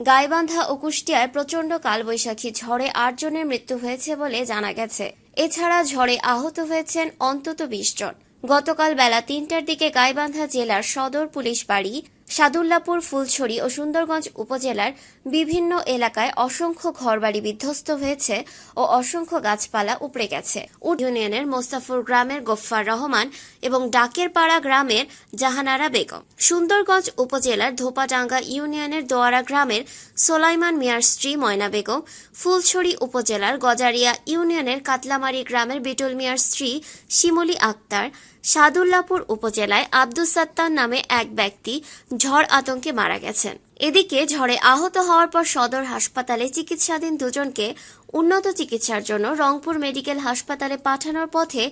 গাইবান্ধা ও কুষ্টিয়ায় প্রচণ্ড কালবৈশাখী ঝড়ে আট জনের মৃত্যু হয়েছে বলে জানা গেছে। এছাড়া ঝড়ে আহত হয়েছেন অন্তত বিশ জন। গতকাল বেলা তিনটার দিকে গাইবান্ধা জেলার সদর পুলিশ বাড়ি সাদুল্লাপুর, ফুলছড়ি ও সুন্দরগঞ্জ উপজেলার বিভিন্ন এলাকায় অসংখ্য ঘরবাড়ি বিধ্বস্ত হয়েছে ও অসংখ্য গাছপালা উপড়ে গেছে। উট ইউনিয়নের মোস্তাফুর গ্রামের গফফার রহমান এবং ডাকের পাড়া গ্রামের জাহানারা বেগম। সুন্দরগঞ্জ উপজেলার ধোপাডাঙ্গা ইউনিয়নের দোয়ারা গ্রামের সোলাইমান মিয়ার স্ত্রী ময়না বেগম, ফুলছড়ি উপজেলার গজারিয়া ইউনিয়নের কাতলামারি গ্রামের বিটুল মিয়ার স্ত্রী শিমুলি আক্তার, সাদুল্লাপুর উপজেলায় আব্দুস সাত্তার নামে এক ব্যক্তি ঝড় আতঙ্কে মারা গেছেন। এদিকে ঝড়ে আহত হওয়ার পর সদর হাসপাতালে চিকিৎসাধীন দুজনকে উন্নত চিকিৎসার জন্য রংপুর মেডিকেল হাসপাতালে পাঠানোর পথে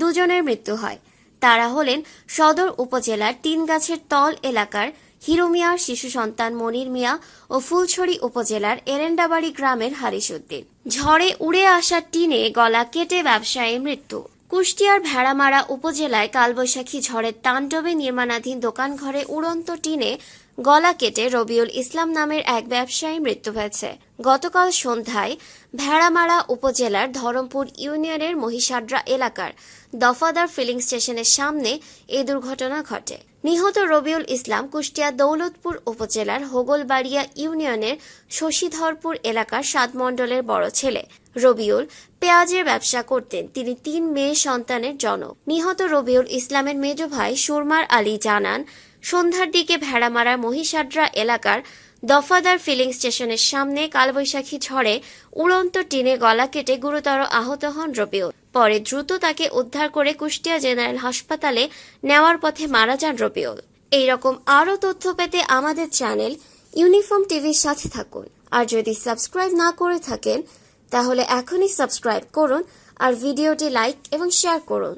দুজনের মৃত্যু হয়। তারা হলেন সদর উপজেলার তিনগাছের তল এলাকার হিরো মিয়ার শিশু সন্তান মনির মিয়া ও ফুলছড়ি উপজেলার এরেন্ডাবাড়ি গ্রামের হারিসুদ্দিন ঝড়ে উড়ে আসা টিনে গলা কেটে ব্যবসায়ীর মৃত্যু। কুষ্টিয়ার ভেড়ামারা উপজেলায় কালবৈশাখী ঝড়ের তাণ্ডবে নির্মাণাধীন দোকানঘরে উড়ন্ত টিনে গলা কেটে রবিউল ইসলাম নামের এক ব্যবসায়ী মৃত্যু হয়েছে। গতকাল সন্ধ্যায় ভেড়ামারা উপজেলার ধরমপুর ইউনিয়নের মহিষাড্রা এলাকার দফাদার ফিলিং স্টেশনের সামনে এই দুর্ঘটনা ঘটে। নিহত রবিউল ইসলাম কুষ্টিয়া দৌলতপুর উপজেলার হোগলবাড়িয়া ইউনিয়নের শশীধরপুর এলাকার সাত মণ্ডলের বড় ছেলে। রবিউল পেঁয়াজের ব্যবসা করতেন। তিনি তিন মেয়ে সন্তানের জনক। নিহত রবিউল ইসলামের মেজ ভাই সুরমার আলী জানান, সন্ধ্যার দিকে ভেড়ামারা মহিষাড্রা এলাকার দফাদার ফিলিং স্টেশনের সামনে কালবৈশাখী ঝড়ে উড়ন্ত টিনে গলা কেটে গুরুতর আহত হন রবিউল। পরে দ্রুত তাকে উদ্ধার করে কুষ্টিয়া জেনারেল হাসপাতালে নেওয়ার পথে মারা যান রবিউল। এইরকম আরও তথ্য পেতে আমাদের চ্যানেল ইউনিফর্ম টিভির সাথে থাকুন। আর যদি সাবস্ক্রাইব না করে থাকেন, তাহলে এখনই সাবস্ক্রাইব করুন আর ভিডিওটি লাইক এবং শেয়ার করুন।